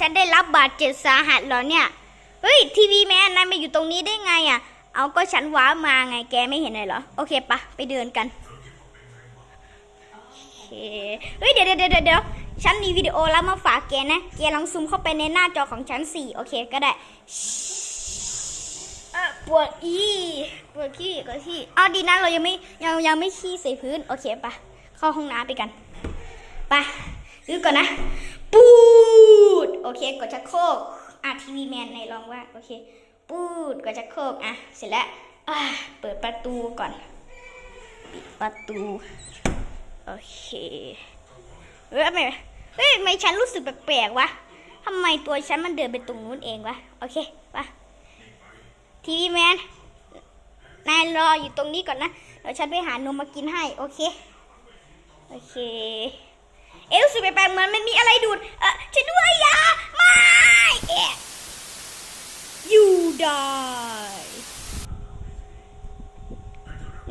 ฉันได้รับบาดเจ็บสาหัสเหรอเนี่ย เฮ้ย ทีวีแมนนายมาอยู่ตรงนี้ได้ไงอะ เอาก็ฉันว้าร์ปมาไงแกไม่เห็นเลยเหรอ โอเคปะไปเดินกันโอเคเฮ้ยเดี๋ยวเดี๋ยวเดี๋ยวเดี๋ยวฉันมีวิดีโอแล้วมาฝากแกนะ แกลองซูมเข้าไปในหน้าจอของฉันสี่โอเคก็ได้เอ่อปวดอีปวดขี้ปวดขี้เอาดีนะเรายังไม่ยังยังไม่ขี้ใส่พื้น โอเคปะเข้าห้องน้ำไปกัน ไปซื้อก่อนนะปูด โอเค กดชักโครกอะทีวีแมนในลองว่าโอเคปูดกดชักโครกอะเสร็จแล้วอะเปิดประตูก่อนปิดประตู โอเคเฮ้ยทำไมเฮ้ยทำไมฉันรู้สึกแปลกๆวะทำไมตัวฉันมันเดินไปตรงนู้นเองวะโอเคไปทีวีแมนนายรออยู่ตรงนี้ก่อนนะเดี๋ยวฉันไปหานมมากินให้ โอเค โอเค เอ๊ะรู้สึกแปลกๆเหมือนมันมีอะไรดูด เออช่วยด้วยยาไม่อยู่ได้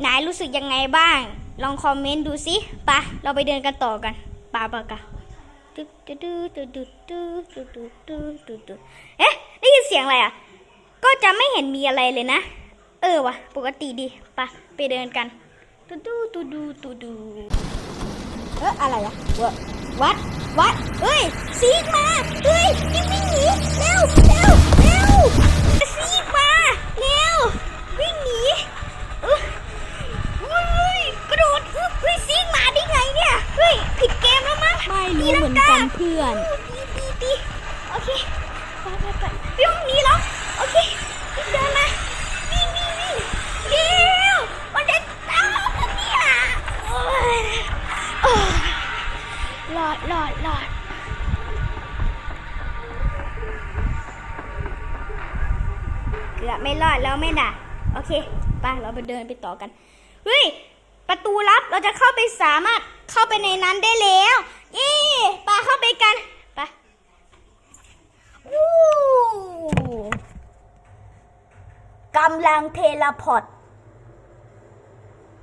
นายรู้สึกยังไงบ้าง ลองคอมเมนต์ดูสิปะเราไปเดินกันต่อกันปะปะกะตึ๊ดตึ๊ดตึ๊ดตึ๊ดตึ๊ดตึ๊ดตึ๊ดตึ๊ดตึ๊ดตึ๊ดเอ๊ะได้ยินเสียงอะไรอะ ก็จะไม่เห็นมีอะไรเลยนะ เออวะปกติดีปะไปเดินกันตูดูตูดูตูดู เอออะไรอะวะวัด วัดเอ้ยซีกมาเฮ้ยวิ่งวิ่งหนีเร็วเร็วเร็วซีกมาเร็ววิ่งหนีเอ้ยเฮ้ยกระโดดเฮ้ยซีกมาได้ไงเนี่ยเฮ้ยผิดเกมแล้วมั้งไม่รู้เหมือนกันเพื่อนตีตีตีโอเคไปไปไปวิ่งหนีแล้ว อดรอดรอดเกือบไม่รอดแล้วไม่ด่ะ โอเคไปเราไปเดินไปต่อกัน เฮ้ย ประตูลับเราจะเข้าไปสามารถเข้าไปในนั้นได้แล้วเย้ไปเข้าไปกันไปวู้กำลังเทเลพอร์ต